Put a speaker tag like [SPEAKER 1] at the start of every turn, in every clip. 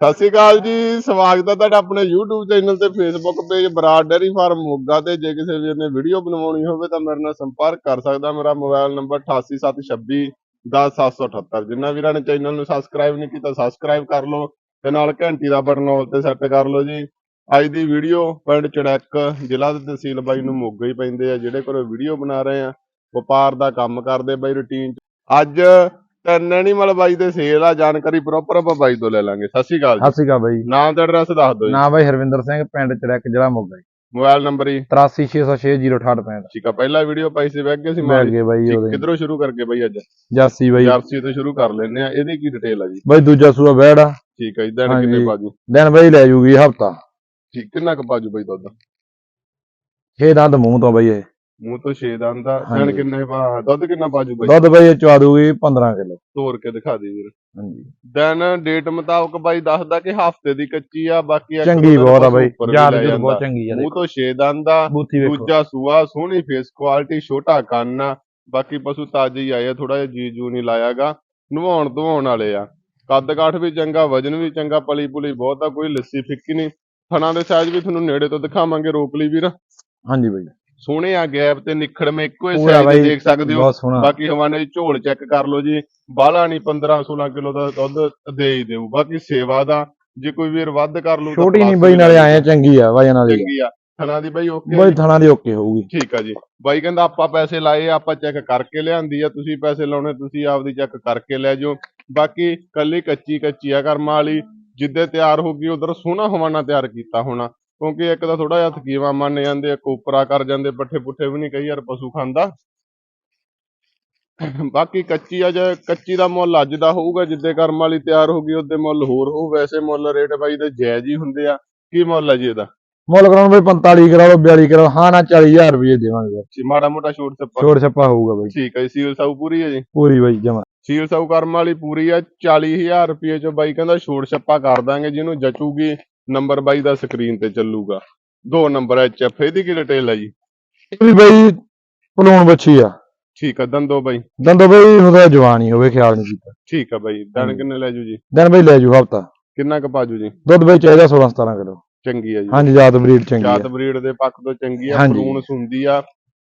[SPEAKER 1] ਸਤਿ ਸ਼੍ਰੀ ਅਕਾਲ ਜੀ, ਸਵਾਗਤ ਹੈ ਤੁਹਾਡਾ ਆਪਣੇ YouTube ਚੈਨਲ ਤੇ Facebook page Brar dairy farm Moga ਤੇ। ਜੇ ਕਿਸੇ ਵੀਰ ਨੇ ਵੀਡੀਓ ਬਣਵਾਉਣੀ ਹੋਵੇ ਤਾਂ ਮੇਰੇ ਨਾਲ ਸੰਪਰਕ ਕਰ ਸਕਦਾ। ਮੇਰਾ ਮੋਬਾਈਲ ਨੰਬਰ 8876 10778 ਜਿਨ੍ਹਾਂ ਵੀਰਾਂ ਨੇ ਚੈਨਲ ਨੂੰ ਸਬਸਕ੍ਰਾਈਬ ਨਹੀਂ ਕੀਤਾ ਸਬਸਕ੍ਰਾਈਬ ਕਰ ਲਓ ਤੇ ਨਾਲ ਘੰਟੀ ਦਾ ਬਟਨ ਆਲ ਤੇ ਸੈੱਟ ਕਰ ਲਓ ਜੀ। ਅੱਜ ਦੀ ਵੀਡੀਓ ਪਿੰਡ ਚੜੈਕ ਜ਼ਿਲ੍ਹਾ ਤੇ ਤਹਿਸੀਲ ਬਾਈ ਨੂੰ ਮੋਗਾ ਹੀ ਪੈਂਦੇ ਆ, ਜਿਹੜੇ ਕੋਲ ਵੀਡੀਓ ਬਣਾ ਰਹੇ ਆ, ਵਪਾਰ ਦਾ ਕੰਮ ਕਰਦੇ ਬਾਈ ਰੁਟੀਨ ਅੱਜ ਤਿੰਨ ਐਨੀਮਲ ਬਾਈ ਦੇ ਸੇਲ ਆ ਜਾਣਕਾਰੀ ਪ੍ਰੋਪਰ ਆਪਾਂ ਬਾਈ ਤੋਂ ਲੈ ਲਾਂਗੇ। ਸਤਿ ਸ਼੍ਰੀ ਅਕਾਲ ਜੀ।
[SPEAKER 2] ਸਤਿ ਸ਼੍ਰੀ ਅਕਾਲ ਬਾਈ।
[SPEAKER 1] ਨਾਮ ਤੇ ਐਡਰੈਸ ਦੱਸ ਦਿਓ ਜੀ।
[SPEAKER 2] ਨਾਮ ਬਾਈ ਹਰਵਿੰਦਰ ਸਿੰਘ ਪਿੰਡ ਚੜੈਕ ਜ਼ਿਲ੍ਹਾ ਮੋਗਾ ਜੀ।
[SPEAKER 1] ਮੋਬਾਈਲ ਨੰਬਰ ਹੀ
[SPEAKER 2] 8360606865
[SPEAKER 1] ਠੀਕ ਆ ਪਹਿਲਾ ਵੀਡੀਓ ਪਾਈ ਸੀ ਬੈਗ ਗਏ ਸੀ
[SPEAKER 2] ਮੈਂ
[SPEAKER 1] ਮਾਰੀ
[SPEAKER 2] ਅੱਗੇ ਬਾਈ ਉਹਦੇ।
[SPEAKER 1] ਕਿੱਧਰੋਂ ਸ਼ੁਰੂ ਕਰਕੇ ਬਾਈ ਅੱਜ?
[SPEAKER 2] ਜਾਸੀ ਬਾਈ।
[SPEAKER 1] ਜਾਪਸੀ ਤੋਂ ਸ਼ੁਰੂ ਕਰ ਲੈਂਦੇ ਆ ਇਹਦੀ ਕੀ ਡਿਟੇਲ ਆ ਜੀ?
[SPEAKER 2] ਬਾਈ ਦੂਜਾ ਸੂਆ ਬੈੜ। ਆ
[SPEAKER 1] ਠੀਕ ਆ ਇਦਾਂ ਕਿੰਨੇ। ਪਾਜੂ
[SPEAKER 2] ਦਿਨ ਬਾਈ ਲੈ ਜੂਗੀ ਹਫਤਾ।
[SPEAKER 1] ਠੀਕ ਕਿੰਨਾ ਕੁ ਪਾਜੂ ਬਾਈ ਦੁੱਧ?
[SPEAKER 2] ਛੇ ਦੰਦ ਮੂੰਹ ਤੋਂ ਬਾਈ ਇਹ।
[SPEAKER 1] ਮੂੰਹ ਤੋਂ 6 ਦੰਦ ਦਾ
[SPEAKER 2] ਹਾਂਜੀ।
[SPEAKER 1] ਦਿਨ ਕਿੰਨੇ ਪਾ ਦੁੱਧ ਕਿੰਨਾ ਪਾਜੂ ਬਾਈ
[SPEAKER 2] ਦੁੱਧ ਬਾਈ ਦੂਗੀ 15 ਕਿਲੋ।
[SPEAKER 1] ਤੋੜ ਕੇ ਦਿਖਾ ਦੇ ਵੀਰ।
[SPEAKER 2] ਹਾਂਜੀ।
[SPEAKER 1] ਦਿਨ ਡੇਟ ਮੁਤਾਬਕ ਬਾਈ ਦੱਸਦਾ ਕਿ ਹਫ਼ਤੇ ਦੀ ਕੱਚੀ ਆ ਬਾਕੀ ਇੱਕ
[SPEAKER 2] ਚੰਗੀ
[SPEAKER 1] ਦੋ ਦਿਨ
[SPEAKER 2] ਬਹੁਤ ਆ ਬਾਈ।
[SPEAKER 1] ਉੱਪਰ ਵੀ
[SPEAKER 2] ਯਾਰ
[SPEAKER 1] ਲੈ
[SPEAKER 2] ਜੀ
[SPEAKER 1] ਜਾਂਦਾ।
[SPEAKER 2] ਬਹੁਤ ਚੰਗੀ ਆ
[SPEAKER 1] ਮੂੰਹ ਤੋਂ 6 ਦੰਦ ਦਾ
[SPEAKER 2] ਬੂਥੀ ਵੇਖੋ।
[SPEAKER 1] ਦੂਜਾ ਸੂਆ ਸੋਹਣੀ ਫੇਸ ਕੁਆਲਿਟੀ ਛੋਟਾ ਕੰਨ ਆ। ਬਾਕੀ ਪਸ਼ੂ ਤਾਜ਼ੇ ਹੀ ਆਏ ਆ ਥੋੜਾ ਜਿਹਾ ਜੀ ਜੂ ਨਹੀਂ ਲਾਇਆਗਾ। ਨਵਾਉਣ ਧਵਾਉਣ ਵਾਲੇ ਆ। ਕੱਦ ਕਾਠ ਵੀ ਚੰਗਾ ਵਜਨ ਵੀ ਚੰਗਾ ਪਲੀ ਪੁਲੀ ਬਹੁਤ ਆ ਕੋਈ ਲੱਸੀ ਫਿੱਕੀ ਨਹੀਂ। ਥਣਾ ਦੇ ਸਾਈਜ਼ ਵੀ ਤੁਹਾਨੂੰ ਨੇੜੇ ਤੋਂ ਦਿਖਾਵਾਂਗੇ ਰੋਕ ਲਈ ਵੀਰ।
[SPEAKER 2] ਹਾਂਜੀ ਬਾਈ।
[SPEAKER 1] ਸੋਹਣੇ ਆ ਗੈਪ ਤੇ ਨਿਖੜ ਮੇ ਇੱਕੋ ਹੀ
[SPEAKER 2] ਪੂਰਾ
[SPEAKER 1] ਸਾਈਜ਼
[SPEAKER 2] ਬਾਈ
[SPEAKER 1] ਦੇਖ ਸਕਦੇ ਹੋ।
[SPEAKER 2] ਬਹੁਤ ਸੋਹਣਾ।
[SPEAKER 1] ਬਾਕੀ ਹਵਾਨੇ ਦੀ ਝੋਲ ਚੈੱਕ ਕਰ ਲਓ ਜੀ। ਬਾਹਲਾ ਨਹੀਂ 15 16 ਕਿਲੋ ਦਾ ਦੁੱਧ ਦੇ ਹੀ ਦੇਊ ਬਾਕੀ ਸੇਵਾ ਦਾ ਜੇ ਕੋਈ ਵੀਰ ਵੱਧ ਕਰ ਲੂ
[SPEAKER 2] ਛੋਟੀ ਨਹੀਂ ਬਾਈ ਨਾਲੇ ਆਏ ਆ, ਚੰਗੀ ਆ ਵਜਨ ਵਾਲੀ
[SPEAKER 1] ਚੰਗੀ ਆ। ਥਣਾ ਦੀ ਬਾਈ ਓਕੇ
[SPEAKER 2] ਬਾਈ ਥਣਾ ਦੀ ਓਕੇ ਹੋਊਗੀ।
[SPEAKER 1] ਠੀਕ ਆ ਜੀ। ਬਾਈ ਕਹਿੰਦਾ ਆਪਾਂ ਪੈਸੇ ਲਾਏ ਆ, ਆਪਾਂ ਚੈੱਕ ਕਰਕੇ ਲਿਆਂਦੀ ਆ। ਤੁਸੀਂ ਪੈਸੇ ਲਾਉਣੇ ਤੁਸੀਂ ਆਪਦੀ ਚੈੱਕ ਕਰਕੇ ਲੈ ਜਾਓ। ਬਾਕੀ ਕੱਲੀ ਕੱਚੀ ਕੱਚੀ ਆ ਕਰਮਾਂ ਵਾਲੀ। ਜਿੱਦੇ ਤਿਆਰ ਹੋ ਗਈ ਉਧਰ ਸੋਹਣਾ ਹਵਾਨਾ ਤਿਆਰ ਕੀਤਾ ਹੋਣਾ। ਕਿਉਂਕਿ ਇੱਕ ਤਾਂ ਥੋੜਾ ਜਿਹਾ ਥਕੀਵਾ ਮੰਨ ਜਾਂਦੇ ਇੱਕ ਉਪਰਾ ਕਰ ਜਾਂਦੇ ਪੱਠੇ ਪੁੱਠੇ ਵੀ ਨਹੀਂ ਕਈ ਯਾਰ ਪਸ਼ੂ ਖਾਂਦਾ। ਬਾਕੀ ਕੱਚੀ ਆ ਜੇ ਕੱਚੀ ਦਾ ਮੁੱਲ ਅੱਜ ਦਾ ਹੋਊਗਾ ਜਿੱਦੇ ਕਰਮ ਵਾਲੀ ਤਿਆਰ ਹੋ ਗਈ ਉਹਦੇ ਮੁੱਲ ਹੋਰ ਹੋਊ। ਵੈਸੇ ਮੁੱਲ ਰੇਟ ਬਾਈ ਦੇ ਜਾਇਜ਼ ਹੀ ਹੁੰਦੇ ਆ। ਕੀ ਮੁੱਲ ਆ ਜੀ ਇਹਦਾ?
[SPEAKER 2] ਮੁੱਲ ਕਰਾਉਣ ਬਾਈ 45 ਕਰਾ ਲਓ 42 ਕਰਾ ਲਓ। ਹਾਂ ਨਾ 40000 ਰੁਪਏ ਦੇਵਾਂਗੇ।
[SPEAKER 1] ਜੀ, ਮਾੜਾ ਮੋਟਾ ਛੋਟ ਸੱਪਾ
[SPEAKER 2] ਛੋੜ ਛੱਪਾ ਹੋਊਗਾ ਬਾਈ।
[SPEAKER 1] ਠੀਕ ਹੈ ਸੀਲ ਸਾਊ ਪੂਰੀ ਹੈ ਜੀ?
[SPEAKER 2] ਪੂਰੀ ਬਾਈ ਜਮਾ।
[SPEAKER 1] ਸੀਲ ਸਾਊ ਕਰਮ ਵਾਲੀ ਪੂਰੀ ਆ 40000 ਰੁਪਏ ਚ ਬਾਈ ਕਹਿੰਦਾ ਛੋੜ ਛੱਪਾ ਕਰ ਦਾਂਗੇ ਜਿਹਨੂੰ ਜਚੂਗੀ ਨੰਬਰ ਬਾਈ ਦਾ ਸਕਰੀਨ ਤੇ ਚੱਲੂਗਾ। ਦੋ ਨੰਬਰ ਐਚ ਐਫ ਇਹਦੀ ਕੀ ਡਿਟੇਲ ਹੈ ਜੀ?
[SPEAKER 2] ਇਹ ਵੀ ਬਾਈ ਪਲੂਣ ਬੱਚੀ ਆ।
[SPEAKER 1] ਠੀਕ ਆ ਦੰਦੋ ਬਾਈ।
[SPEAKER 2] ਦੰਦੋ ਬਾਈ ਉਹਦਾ ਜਵਾਨ ਹੀ ਹੋਵੇ ਖਿਆਲ ਨਹੀਂ ਕੀਤਾ।
[SPEAKER 1] ਠੀਕ ਆ ਬਾਈ ਦਨ
[SPEAKER 2] ਹਾਂਜੀ।
[SPEAKER 1] ਕਿੰਨੇ ਲੈ ਜੂ ਜੀ?
[SPEAKER 2] ਦਿਨ ਬਾਈ ਲੈ ਜੂ ਹਫਤਾ।
[SPEAKER 1] ਕਿੰਨਾ ਕੁ ਪਾਜੂ ਜੀ
[SPEAKER 2] ਦੁੱਧ ਬਾਈ ਚਾਹੀਦਾ 16 17 ਕਿਲੋ।
[SPEAKER 1] ਚੰਗੀ ਆ ਜੀ।
[SPEAKER 2] ਹਾਂਜੀ ਜਾਤ ਬਰੀਡ ਚੰਗੀ
[SPEAKER 1] ਜਾਤ
[SPEAKER 2] ਆ
[SPEAKER 1] ਬਰੀਡ ਦੇ ਪੱਖ ਤੋਂ ਚੰਗੀ ਆ। ਫਰੂਨ ਸੁੰਦੀ ਆ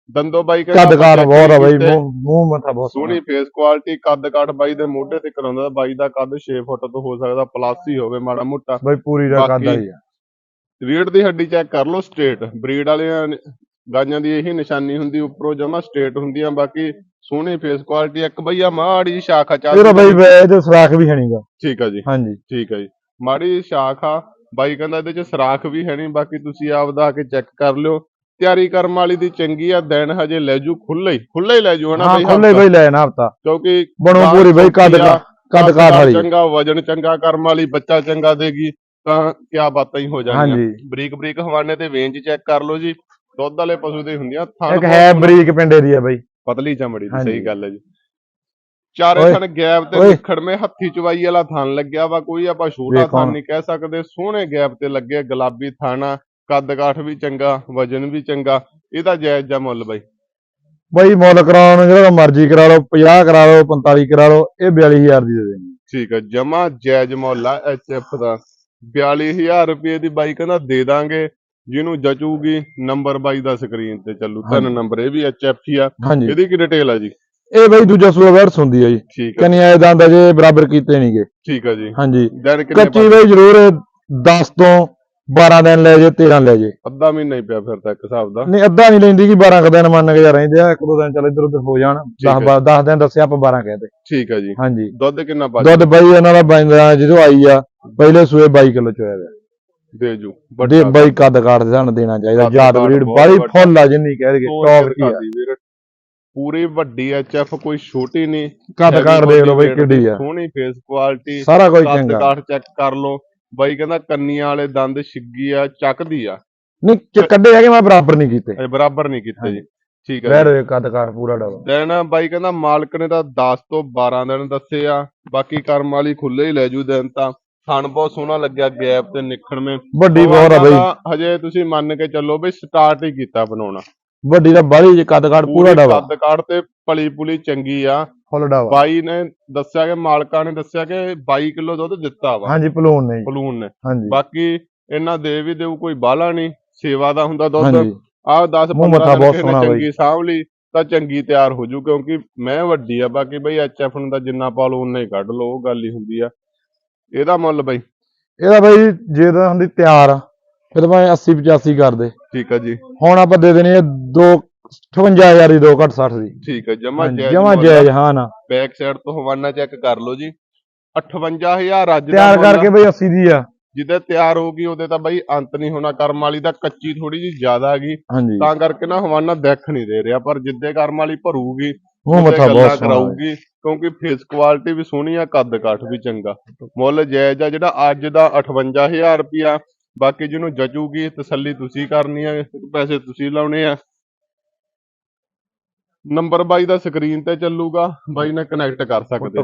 [SPEAKER 1] ਦੰਦੋ ਬਾਈ
[SPEAKER 2] ਕੱਦ
[SPEAKER 1] ਆਪਾਂ
[SPEAKER 2] ਬਹੁਤ ਆ ਬਾਈ ਮੂੰਹ ਮੂੰਹ ਮੱਥਾ ਬਹੁਤ
[SPEAKER 1] ਸੋਹਣੀ ਫੇਸ ਕੁਆਲਿਟੀ ਕੱਦ ਕਾਠ ਬਾਈ ਦੇ ਮੋਢੇ ਤੇ ਕਰਾਉਂਦਾ ਬਾਈ ਦਾ ਕੱਦ 6 ਫੁੱਟ ਤੋਂ ਹੋ ਸਕਦਾ ਪਲੱਸ ਹੀ ਹੋਵੇ ਮਾੜਾ ਮੋਟਾ।
[SPEAKER 2] ਬਾਈ ਪੂਰੀ ਦਾ ਕੱਦ ਆ।
[SPEAKER 1] ਰੀੜ ਦੀ ਹੱਡੀ ਚੈੱਕ ਕਰ ਲਓ ਸਟ੍ਰੇਟ ਬਰੀਡ ਵਾਲਿਆਂ ਗਾਈਆਂ ਦੀ ਇਹੀ ਨਿਸ਼ਾਨੀ ਹੁੰਦੀ ਉੱਪਰੋਂ ਜਮਾ ਸਟ੍ਰੇਟ ਹੁੰਦੀਆਂ ਬਾਕੀ ਸੋਹਣੀ ਫੇਸ ਕੁਆਲਿਟੀ ਇੱਕ ਬਈਆ ਮਾੜੀ ਸ਼ਾਖਾ ਚਾਹ
[SPEAKER 2] ਇਹਦਾ ਬਾਈ ਇਹਦੇ ਸਰਾਖ ਵੀ ਹੈ ਨਹੀਂਗਾ
[SPEAKER 1] ਠੀਕ ਆ ਜੀ।
[SPEAKER 2] ਹਾਂਜੀ।
[SPEAKER 1] ਠੀਕ ਆ ਜੀ। ਮਾੜੀ ਸ਼ਾਖ ਬਾਈ ਕਹਿੰਦਾ ਇਹਦੇ ਚ ਸਰਾਖ ਵੀ ਹੈ ਨਹੀਂ ਬਾਕੀ ਤੁਸੀਂ ਆਪਦਾ ਆ ਕੇ ਚੈੱਕ ਕਰ ਲਿਓ। ਤਿਆਰੀ ਕਰਮ ਵਾਲੀ ਦੀ ਚੰਗੀ ਆ ਦਿਨ ਹਜੇ ਲੈ ਜੂ ਖੁੱਲੇ ਹੀ ਖੁੱਲੇ ਹੀ ਲੈ ਜੂ ਹਨਾ
[SPEAKER 2] ਹਾਂ
[SPEAKER 1] ਬਈ
[SPEAKER 2] ਖੁੱਲੇ। ਬਾਈ ਲੈ ਨਾ ਹਫਤਾ
[SPEAKER 1] ਕਿਉਂਕਿ
[SPEAKER 2] ਬਣੋ ਪੂਰੀ ਬਾਈ ਕੱਦ ਕੱਦ ਕਾਠ ਵਾਲੀ
[SPEAKER 1] ਚੰਗਾ ਵਜਨ ਚੰਗਾ ਕਰਮ ਵਾਲੀ ਬੱਚਾ ਚੰਗਾ ਦੇਗੀ ਤਾਂ ਕਿਆ ਬਾਤਾਂ ਹੀ ਹੋ ਜਾਣਗੀਆਂ ਬਰੀਕ ਬਰੀਕ ਹਵਾਨੇ ਤੇ ਵੇਂਜ ਚੈੱਕ ਕਰ ਲਓ ਜੀ ਦੁੱਧ ਵਾਲੇ ਪਸ਼ੂ ਦੇ ਹੁੰਦੀਆਂ ਥਣ
[SPEAKER 2] ਇੱਕ ਹੈ ਬਰੀਕ ਪਿੰਡੇ ਦੀ ਆ ਬਾਈ
[SPEAKER 1] ਪਤਲੀ ਚਮੜੀ ਦੀ। ਸਹੀ ਗੱਲ ਹੈ ਜੀ ਚਾਰੇ ਥਣ ਗੈਪ ਤੇ। ਨਿਖੜਵੇਂ ਹੱਥੀ ਚਵਾਈ ਵਾਲਾ ਥਣ ਲੱਗਿਆ ਵਾ ਕੋਈ ਆਪਾਂ ਛੋਟਾ ਥਣ। ਨਹੀਂ ਕਹਿ ਸਕਦੇ ਸੋਹਣੇ ਗੈਪ ਤੇ ਲੱਗੇ ਗੁਲਾਬੀ ਥਾਣਾ ਕੱਦ ਕਾਠ ਵੀ ਚੰਗਾ ਵਜਨ ਵੀ ਚੰਗਾ ਇਹਦਾ ਜਾਇਜ਼ ਜਾ ਮੁੱਲ ਬਾਈ।
[SPEAKER 2] ਬਾਈ ਮੁੱਲ ਕਰਾਉਣ ਜਿਹੜਾ ਮਰਜ਼ੀ ਕਰਾ ਲਓ 50 ਕਰਾ ਲਓ 45 ਕਰਾ ਲਓ ਇਹ 42000 ਦੀ ਦੇ ਦੇਣੀ।
[SPEAKER 1] ਠੀਕ ਹੈ ਜਮਾ ਜਾਇਜ਼ ਮੁੱਲ ਆ ਐਚਐਫ ਦਾ। 42000 ਰੁਪਏ ਦੀ ਬਾਈ ਕਹਿੰਦਾ ਦੇ ਦਾਂਗੇ ਜਿਹਨੂੰ ਜਚੂਗੀ ਨੰਬਰ ਬਾਈ ਦਾ ਸਕਰੀਨ ਤੇ ਚੱਲੂ ਤਿੰਨ। ਨੰਬਰ ਇਹ ਵੀ ਐਚਐਫ ਹੀ ਆ। ਇਹਦੀ ਕੀ ਡਿਟੇਲ ਆ ਜੀ?
[SPEAKER 2] ਇਹ ਬਾਈ ਦੂਜਾ ਸੂਆ ਵੈਰਸ ਹੁੰਦੀ ਆ ਜੀ।
[SPEAKER 1] ਹੈ
[SPEAKER 2] ਕਨਿਆ ਦੰਦ ਅਜੇ ਬਰਾਬਰ ਕੀਤੇ ਨਹੀਂਗੇ
[SPEAKER 1] ਠੀਕ ਹੈ ਜੀ।
[SPEAKER 2] ਹਾਂਜੀ। ਕੱਚੀ ਬਾਈ ਜ਼ਰੂਰ 10 ਤੋਂ 12 ਦਿਨ ਲੈ ਜੇ 13 ਲੈ ਜੇ।
[SPEAKER 1] ਅੱਧਾ ਮਹੀਨਾ ਹੀ ਪਿਆ ਫਿਰ ਤਾਂ ਇੱਕ ਹਿਸਾਬ ਦਾ।
[SPEAKER 2] ਨਹੀਂ ਅੱਧਾ ਨਹੀਂ ਲੈਂਦੀ ਕਿ 12 ਕੁ ਦਿਨ ਮੰਨ ਕੇ ਜਾ ਰਹਿੰਦੇ ਆ। ਇੱਕ ਦੋ ਦਿਨ ਚੱਲ ਇੱਧਰ ਉੱਧਰ ਹੋ ਜਾਣ।
[SPEAKER 1] ਹੈ।
[SPEAKER 2] 10 10 ਦਿਨ ਦੱਸਿਆ ਆਪਾਂ 12 ਕਹਿੰਦੇ
[SPEAKER 1] ਠੀਕ ਹੈ ਜੀ।
[SPEAKER 2] ਹਾਂਜੀ।
[SPEAKER 1] ਦੁੱਧ ਕਿੰਨਾ ਪਾ
[SPEAKER 2] ਦੁੱਧ ਬਾਈ ਇਹਨਾਂ ਦਾ ਬੰਦਾ ਜਦੋਂ ਆਈ ਆ ਪਹਿਲੇ ਸੂਏ 22 ਕਿਲੋ ਚੋਇਆ ਗਿਆ
[SPEAKER 1] ਦੇ ਜੂ।
[SPEAKER 2] ਦੇ ਬਾਈ ਕੱਦ ਦੇ ਸਾਨੂੰ ਦੇਣਾ ਚਾਹੀਦਾ।
[SPEAKER 1] ਕੱਦ ਕਾਠ
[SPEAKER 2] ਬਰੀਡ
[SPEAKER 1] ਵੱਡਾ।
[SPEAKER 2] ਫੁੱਲ ਆ ਜਿੰਨੀ ਕਹਿ ਦਈਏ ਟੌਪ ਕੀ ਆ।
[SPEAKER 1] ਪੂਰੀ ਵੱਡੀ ਐਚਐਫ ਕੋਈ ਛੋਟੀ ਨਹੀਂ।
[SPEAKER 2] ਕੱਦ ਕਾਠ ਦੇਖ ਲਓ ਬਾਈ ਕਿੱਡੀ ਆ।
[SPEAKER 1] ਸੋਹਣੀ ਫੇਸ ਕੁਆਲਿਟੀ
[SPEAKER 2] ਸਾਰਾ ਕੁਝ
[SPEAKER 1] ਕੱਦ
[SPEAKER 2] ਚੰਗਾ।
[SPEAKER 1] ਕਾਠ ਚੈੱਕ ਕਰ ਲਓ। ਬਾਈ ਕਹਿੰਦਾ ਕੰਨੀਆਂ ਵਾਲੇ ਦੰਦ ਛਿੱਗੀ ਆ ਚੱਕਦੀ ਆ।
[SPEAKER 2] ਨਹੀਂ ਚ- ਕੱਢੇ ਹੈਗੇ ਮੈਂ ਬਰਾਬਰ ਨਹੀਂ ਕੀਤੇ।
[SPEAKER 1] ਇਹ ਬਰਾਬਰ ਨਹੀਂ ਕੀਤੇ ਜੀ। ਠੀਕ ਹੈ
[SPEAKER 2] ਬੈਠ ਹੋਏ ਕੱਦ ਕਾਠ ਪੂਰਾ ਡਬਲ।
[SPEAKER 1] ਦਿਨ ਬਾਈ ਕਹਿੰਦਾ ਮਾਲਕ ਨੇ ਤਾਂ 10 ਤੋਂ 12 ਦਿਨ ਦੱਸੇ ਆ ਬਾਕੀ ਕਰਮ ਵਾਲੀ ਖੁੱਲੇ ਹੀ ਲੈ ਜੂ ਦਿਨ ਤਾਂ। ਥਣ ਬਹੁਤ ਸੋਹਣਾ ਲੱਗਿਆ ਗੈਪ ਤੇ ਨਿਖੜਵੇਂ।
[SPEAKER 2] ਵੱਡੀ ਬਹੁਤ ਆ ਬਾਈ।
[SPEAKER 1] ਹਜੇ ਤੁਸੀਂ ਮੰਨ ਕੇ ਚੱਲੋ ਵੀ ਸਟਾਰਟ ਹੀ ਕੀਤਾ ਬਣਾਉਣਾ।
[SPEAKER 2] ਵੱਡੀ ਦਾ ਬਾਲੀ ਜੇ ਕੱਦ ਕਾਠ ਪੂਰਾ
[SPEAKER 1] ਪੂਰੀ
[SPEAKER 2] ਡਬਲ।
[SPEAKER 1] ਕੱਦ ਕਾਠ ਤੇ ਪਲੀ ਪੁਲੀ ਚੰਗੀ ਆ।
[SPEAKER 2] ਫੁੱਲ ਡਾਵਾ
[SPEAKER 1] ਬਾਈ ਨੇ ਦੱਸਿਆ ਕਿ ਮਾਲਕਾਂ ਨੇ ਦੱਸਿਆ ਕਿ 22 ਕਿਲੋ ਦੁੱਧ ਦਿੱਤਾ ਵਾ।
[SPEAKER 2] ਹਾਂਜੀ ਪਲੂਨ ਨੇ ਜੀ।
[SPEAKER 1] ਬਲੂਨ ਨੇ।
[SPEAKER 2] ਹਾਂਜੀ।
[SPEAKER 1] ਬਾਕੀ ਇਹਨਾਂ ਦੇ ਵੀ ਦੇਊ ਕੋਈ ਬਾਲਾ ਨਹੀਂ ਸੇਵਾ ਦਾ ਹੁੰਦਾ ਦੁੱਧ।
[SPEAKER 2] ਹਾਂਜੀ।
[SPEAKER 1] ਆਹ 10
[SPEAKER 2] ਮੂੰਹ
[SPEAKER 1] 15
[SPEAKER 2] ਮੱਥਾ
[SPEAKER 1] ਦਿਨ
[SPEAKER 2] ਬਹੁਤ
[SPEAKER 1] ਨੇ
[SPEAKER 2] ਸੋਹਣਾ ਬਾਈ।
[SPEAKER 1] ਚੰਗੀ ਸਾਂਭ ਲਈ ਤਾਂ ਚੰਗੀ ਤਿਆਰ ਹੋ ਜੂ ਕਿਉਂਕਿ ਮੈਂ ਵੱਡੀ ਆ ਬਾਕੀ ਬਈ ਐਚਐਫ ਨੂੰ ਤਾਂ ਜਿੰਨਾ ਪਾ ਲਓ ਉਨਾ ਹੀ ਕੱਢ ਲਓ ਉਹ ਗੱਲ ਹੀ ਹੁੰਦੀ ਆ। ਇਹਦਾ ਮੁੱਲ ਬਈ?
[SPEAKER 2] ਇਹਦਾ ਬਾਈ ਜੇ ਤਾਂ ਹੁੰਦੀ ਤਿਆਰ ਆ, ਫਿਰ ਭਾਵੇਂ 80 85 ਕਰ ਦੇ।
[SPEAKER 1] ਠੀਕ ਆ ਜੀ।
[SPEAKER 2] ਹੁਣ ਆਪਾਂ ਦੇ ਦੇਣੀ ਹੈ 2 58000 ਦੀ 2 ਘੱਟ 60 ਦੀ।
[SPEAKER 1] ਠੀਕ ਆ ਜਮਾ ਜਾਇਜ਼
[SPEAKER 2] ਜਮਾ
[SPEAKER 1] ਮੁੱਲ ਆ।
[SPEAKER 2] ਜਾਇਜ਼ ਹਾਂ ਨਾ।
[SPEAKER 1] ਬੈਕ ਸਾਈਡ ਤੋਂ ਹਵਾਨਾ ਚੈੱਕ ਕਰ ਲਓ ਜੀ। 58000 ਅੱਜ ਦਾ
[SPEAKER 2] ਤਿਆਰ
[SPEAKER 1] ਮੁੱਲ ਆ।
[SPEAKER 2] ਕਰਕੇ ਬਈ 80 ਦੀ ਆ।
[SPEAKER 1] ਜਿਹਦੇ ਤਿਆਰ ਹੋਊਗੀ ਉਹਦੇ ਤਾਂ ਬਈ ਅੰਤ ਨਹੀਂ ਹੋਣਾ। ਕਰਮ ਵਾਲੀ ਦਾ ਕੱਚੀ ਥੋੜੀ ਜੀ ਜ਼ਿਆਦਾ ਹੈਗੀ
[SPEAKER 2] ਹਾਂਜੀ।
[SPEAKER 1] ਤਾਂ ਕਰਕੇ ਨਾ ਹਵਾਨਾ ਦੇਖ ਨਹੀਂ ਦੇ ਰਿਹਾ ਪਰ ਜਿੱਦੇ ਕਰਮ ਵਾਲੀ ਭਰੂਗੀ
[SPEAKER 2] ਮੂੰਹ
[SPEAKER 1] ਉਹਦੇ
[SPEAKER 2] ਮੱਥਾ
[SPEAKER 1] ਗੱਲਾਂ
[SPEAKER 2] ਬਹੁਤ ਸੋਹਣਾ।
[SPEAKER 1] ਕਰਾਊਗੀ ਕਿਉਂਕਿ ਫੇਸ ਕੁਆਲਿਟੀ ਵੀ ਸੋਹਣੀ ਆ ਕੱਦ ਕਾਠ ਵੀ ਚੰਗਾ। ਮੁੱਲ ਜਾਇਜ਼ ਆ ਜਿਹੜਾ ਅੱਜ ਦਾ 58000 ਰੁਪਿਆ ਬਾਕੀ ਜਿਹਨੂੰ ਜਚੂਗੀ ਤਸੱਲੀ ਤੁਸੀਂ ਕਰਨੀ ਆ ਪੈਸੇ ਤੁਸੀਂ ਲਾਉਣੇ ਆ। ਨੰਬਰ ਬਾਈ ਦਾ ਸਕਰੀਨ ਤੇ ਚੱਲੂਗਾ ਬਾਈ ਨਾਲ ਕਨੈਕਟ ਕਰ ਸਕਦੇ
[SPEAKER 2] ਫੋਟੋ